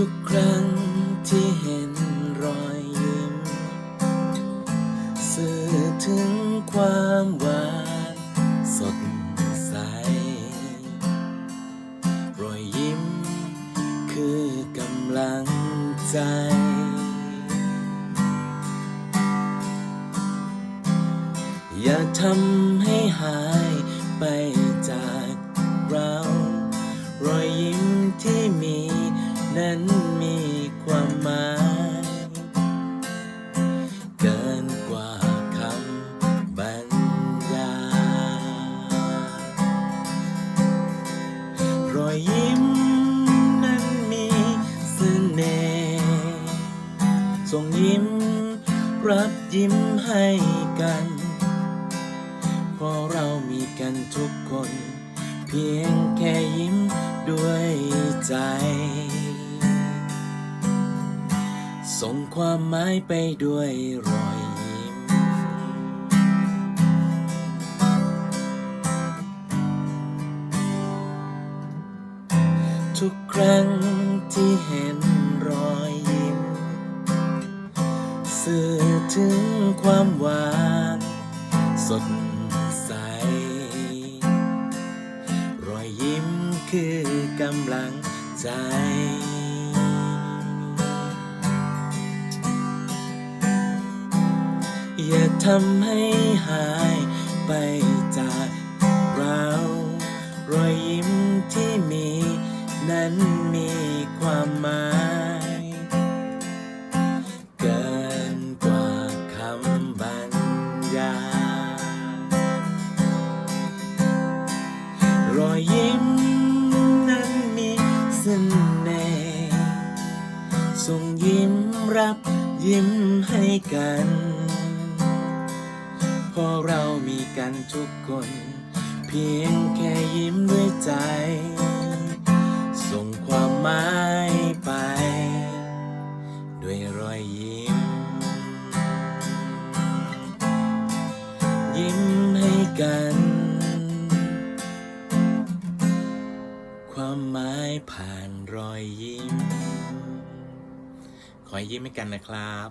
ทุกครั้งที่เห็นรอยยิ้มสื่อถึงความหวานสดใส รอยยิ้มคือกำลังใจ อย่าทำให้หายไปจาก นั้นมีความหมาย เกินกว่าคำบรรยายรอยยิ้มนั้นมีเสน่ห์ส่งยิ้ม รับยิ้มให้กันเพราะเรามีกันทุกคน เพียงแค่ยิ้มด้วยใจ ส่งความหมายไปด้วยรอยยิ้ม ทุกครั้งที่เห็นรอยยิ้ม สื่อถึงความหวานสดใส รอยยิ้มคือกำลังใจ อย่าทำให้หายไปจากเรา รอยยิ้มที่มีนั้นมีความหมาย เกินกว่าคำบรรยายรอยยิ้มนั้นมีเสน่ห์ส่งยิ้มรับยิ้มให้กัน เพราะเรามีกันทุกคน เพียงแค่ยิ้มด้วยใจ ส่งความหมายไป ด้วยรอยยิ้ม ยิ้มให้กัน ความหมายผ่านรอยยิ้ม ขอยิ้มให้กันนะครับ